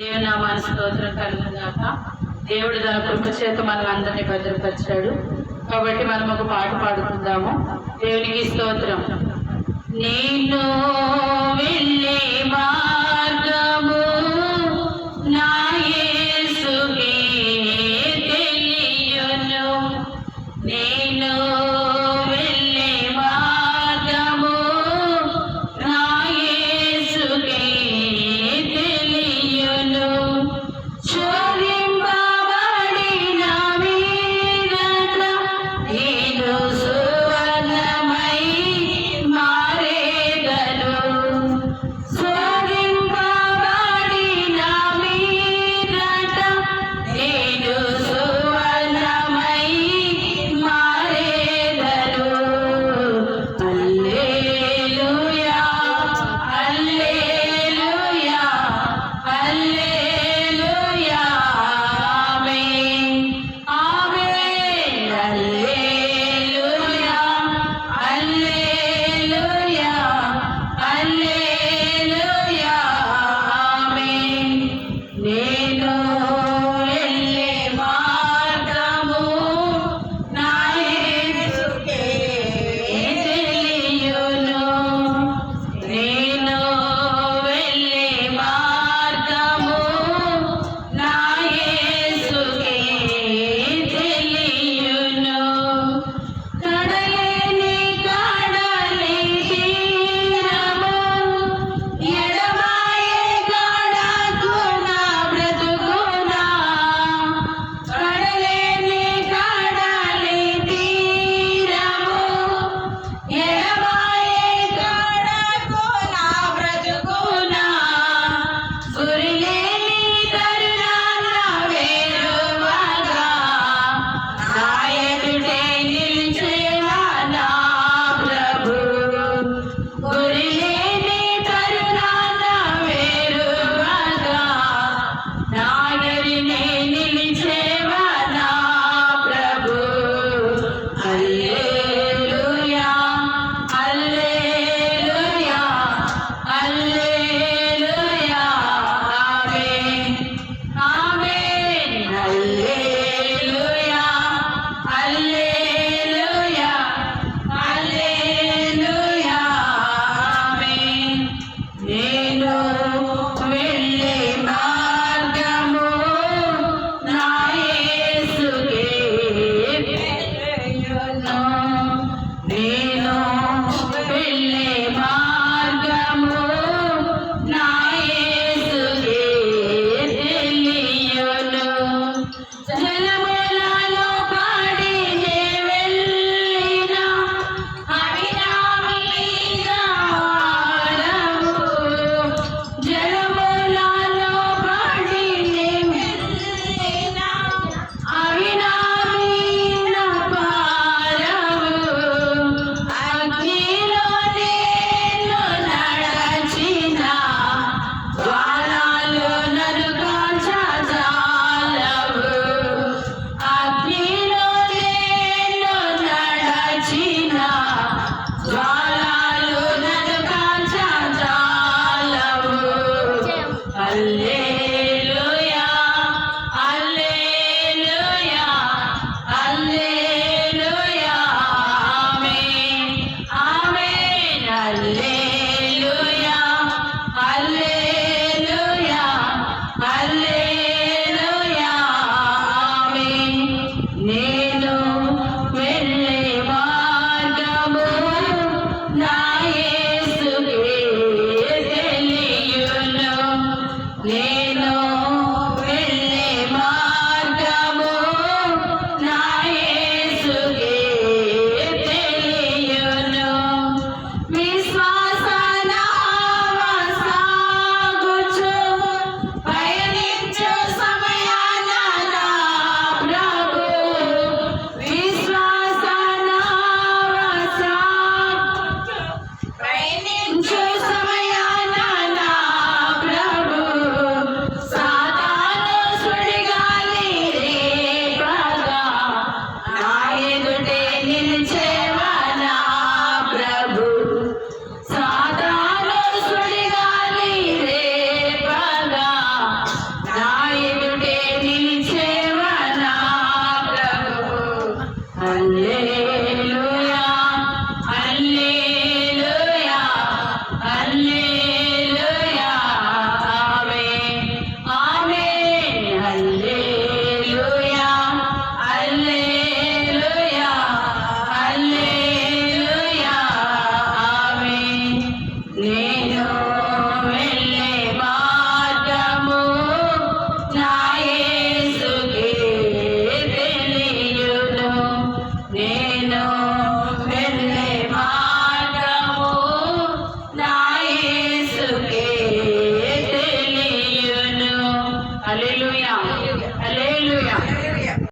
దేవనామాన్ని స్తోత్రం కలుగుగాక దేవుడు తన కృప చేత మనం అందరినీ భద్రపరిచాడు. కాబట్టి మనం ఒక పాట పాడుకుందాము. దేవునికి స్తోత్రం. నేను বললে